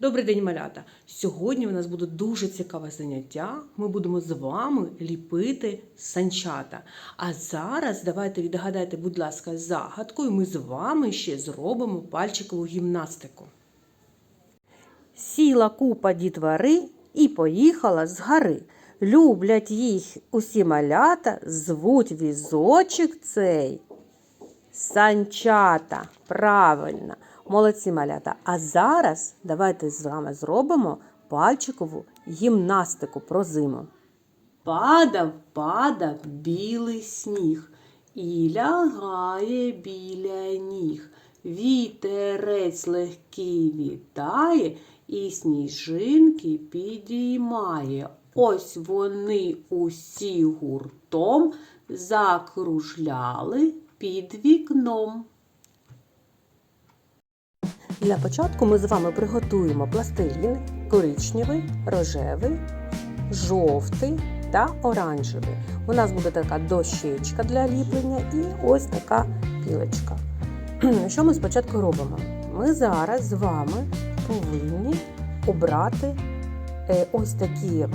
Добрий день, малята! Сьогодні у нас буде дуже цікаве заняття. Ми будемо з вами ліпити санчата. А зараз давайте відгадайте, будь ласка, загадку, і ми з вами ще зробимо пальчикову гімнастику. Сіла купа дітвори і поїхала з гори. Люблять їх усі малята, звуть візочок цей. Санчата. Правильно. Молодці малята. А зараз давайте з вами зробимо пальчикову гімнастику про зиму. Падав, падав білий сніг і лягає біля ніг. Вітерець легкий вітає і сніжинки підіймає. Ось вони усі гуртом закружляли під вікном. Для початку ми з вами приготуємо пластилін коричневий, рожевий, жовтий та оранжевий. У нас буде така дощечка для ліплення і ось така пілочка. Що ми спочатку робимо? Ми зараз з вами повинні обрати е, ось такі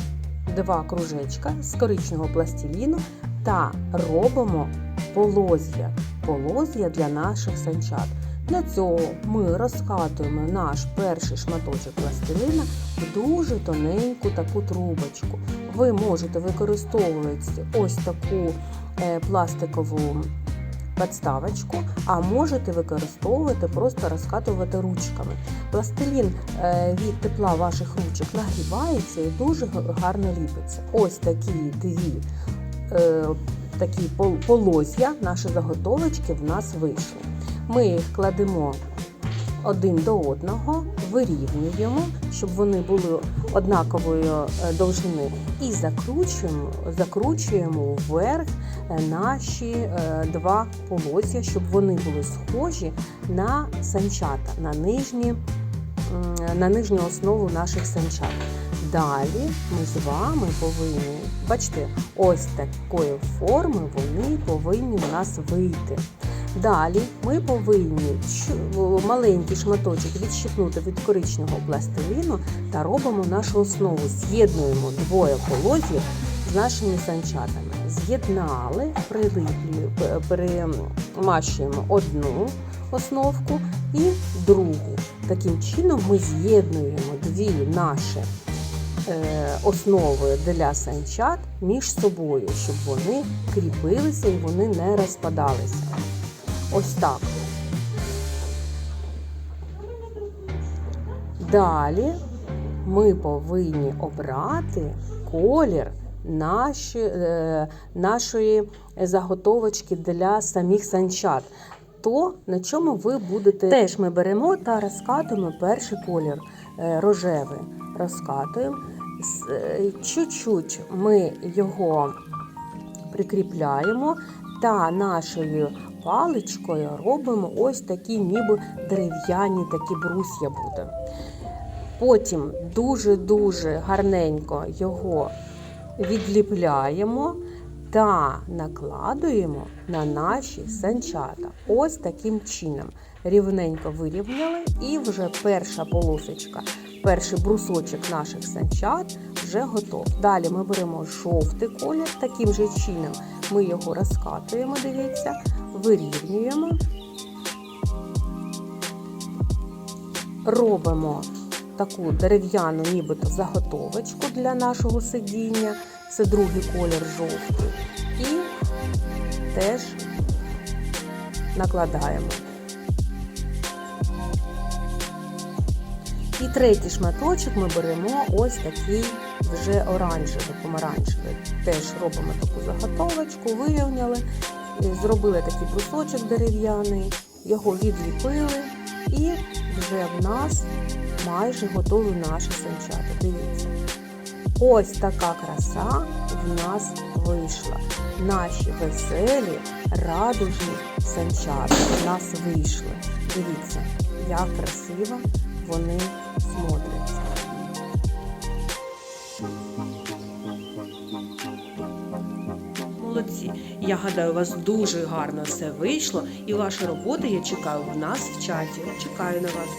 два кружечка з коричневого пластиліну та робимо полоз'я. Полоз'я для наших санчат. Для цього ми розкатуємо наш перший шматочок пластилина в дуже тоненьку таку трубочку. Ви можете використовувати ось таку е, пластикову підставочку, а можете використовувати просто розкатувати ручками. Пластилін е, від тепла ваших ручок нагрівається і дуже гарно ліпиться. Ось такі дві е, такі полоз'я, наші заготовочки в нас вийшли. Ми їх кладемо один до одного, вирівнюємо, щоб вони були однакової е, довжини, і закручуємо, закручуємо вверх е, наші е, два полозья, щоб вони були схожі на санчата, на нижні, на нижню основу наших санчат. Далі ми з вами повинні, бачите, ось такої форми вони повинні в нас вийти. Далі ми повинні маленький шматочок відщипнути від коричневого пластиліну та робимо нашу основу. З'єднуємо двоє полозів з нашими санчатами. З'єднали, прилиплю- п- перемащуємо одну основку і другу. Таким чином ми з'єднуємо дві наші е, основи для санчат між собою, щоб вони кріпилися і вони не розпадалися. Ось так. Далі ми повинні обрати колір наші, е, нашої заготовочки для самих санчат. То, на чому ви будете. Теж ми беремо та розкатуємо перший колір е, рожевий. Розкатуємо. Е, Чуть-чуть ми його прикріпляємо та нашою паличкою робимо ось такі ніби дерев'яні такі брус'я буде. Потім дуже-дуже гарненько його відліпляємо та накладуємо на наші санчата. Ось таким чином. Рівненько вирівняли, і вже перша полосочка, перший брусочок наших санчат вже готов. Далі ми беремо жовтий колір, таким же чином ми його розкатуємо, дивіться, вирівнюємо, робимо таку дерев'яну нібито заготовочку для нашого сидіння. Це другий колір жовтий. І теж накладаємо. І третій шматочок ми беремо ось такий вже оранжевий, помаранчевий. Теж робимо таку заготовочку, вирівняли, зробили такий брусочок дерев'яний, його відліпили, і вже в нас майже готові наші санчата. Дивіться. Ось така краса в нас вийшла. Наші веселі, радужні санчата в нас вийшли. Дивіться, як красиво вони смотряться. Молодці! Я гадаю, у вас дуже гарно все вийшло, і ваші роботи я чекаю в нас в чаті. Чекаю на вас.